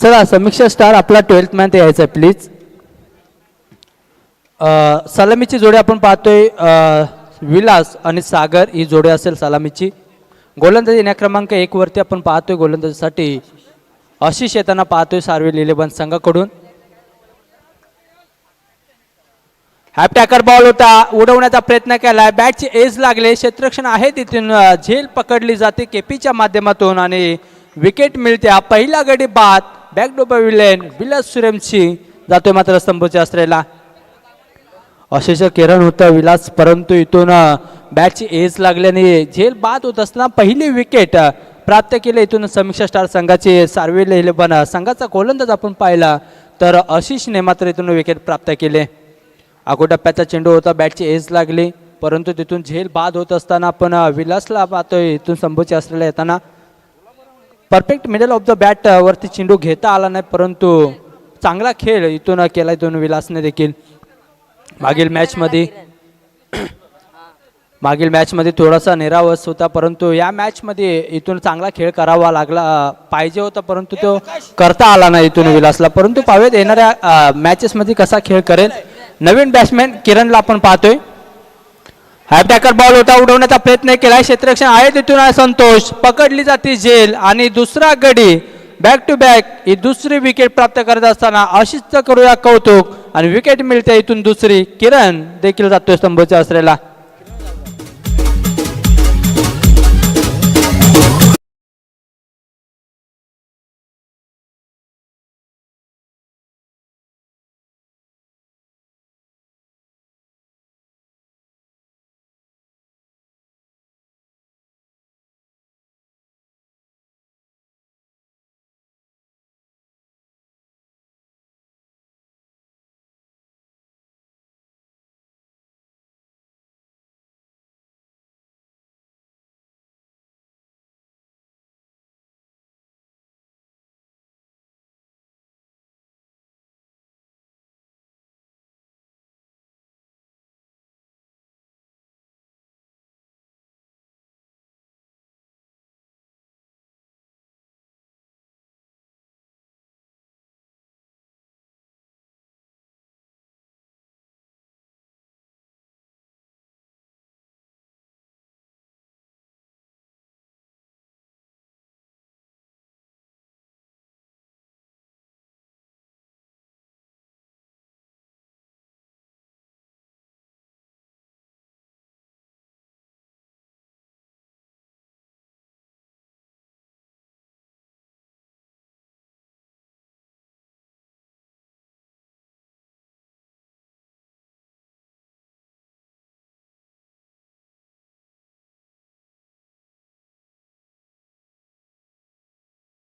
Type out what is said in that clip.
चला समीक्षा स्टार आपला twelfth man यायचा प्लीज सलामीची जोडी आपण पाहतोय विलास आणि सागर ही जोडी असेल सलामीची. गोलंदाजी येण्या क्रमांक एक वरती आपण पाहतोय गोलंदाजीसाठी. आशिष येताना पाहतोय सार्वे लिलेबन संघाकडून. हॅप टॅकर बॉल होता उडवण्याचा प्रयत्न केला बॅटची एज लागले क्षेत्रक्षण आहे तिथून झेल पकडली जाते केपीच्या माध्यमातून आणि विकेट मिळते. हा पहिला गडी बाद. बॅक डोबा विलेन विलास सुरेमची जातोय मात्र स्तंभच्या अस्त्रेला अशेष किरण होतं विलास परंतु इथून बॅटची एज लागल्याने झेल बाद होत असताना पहिली विकेट प्राप्त केले इथून समीक्षा स्टार संघाचे सार्वे इलेव्हन संघाचा गोलंदाज आपण पाहिला तर आशिषने मात्र इथून विकेट प्राप्त केले. अगोटप्प्याचा चेंडू होता बॅटची एज लागली परंतु तिथून झेल बाद होत असताना आपण विलासला पाहतोय इथून संभूची असलेला येताना. Perfect middle of the bat वरती चेंडू घेता आला नाही परंतु चांगला खेळ इथून केला इथून विलासने देखील. मागील मॅचमध्ये मागील मॅचमध्ये थोडासा निरावस होता परंतु या मॅचमध्ये इथून चांगला खेळ करावा लागला पाहिजे होता परंतु तो करता आला नाही इथून विलासला. परंतु पावेत येणाऱ्या मॅचेसमध्ये कसा खेळ करेल? नवीन बॅट्समॅन किरणला आपण पाहतोय. हाय बॉल होता उडवण्याचा प्रयत्न केला. क्षेत्ररक्षण आहे तिथून आहे संतोष. पकडली जाते झेल आणि दुसरा गडी बॅक टू बॅक ही दुसरी विकेट प्राप्त करत असताना अशिस्त करूया कौतुक. आणि विकेट मिळते इथून दुसरी. किरण देखील जातोय स्तंभच्या असलेला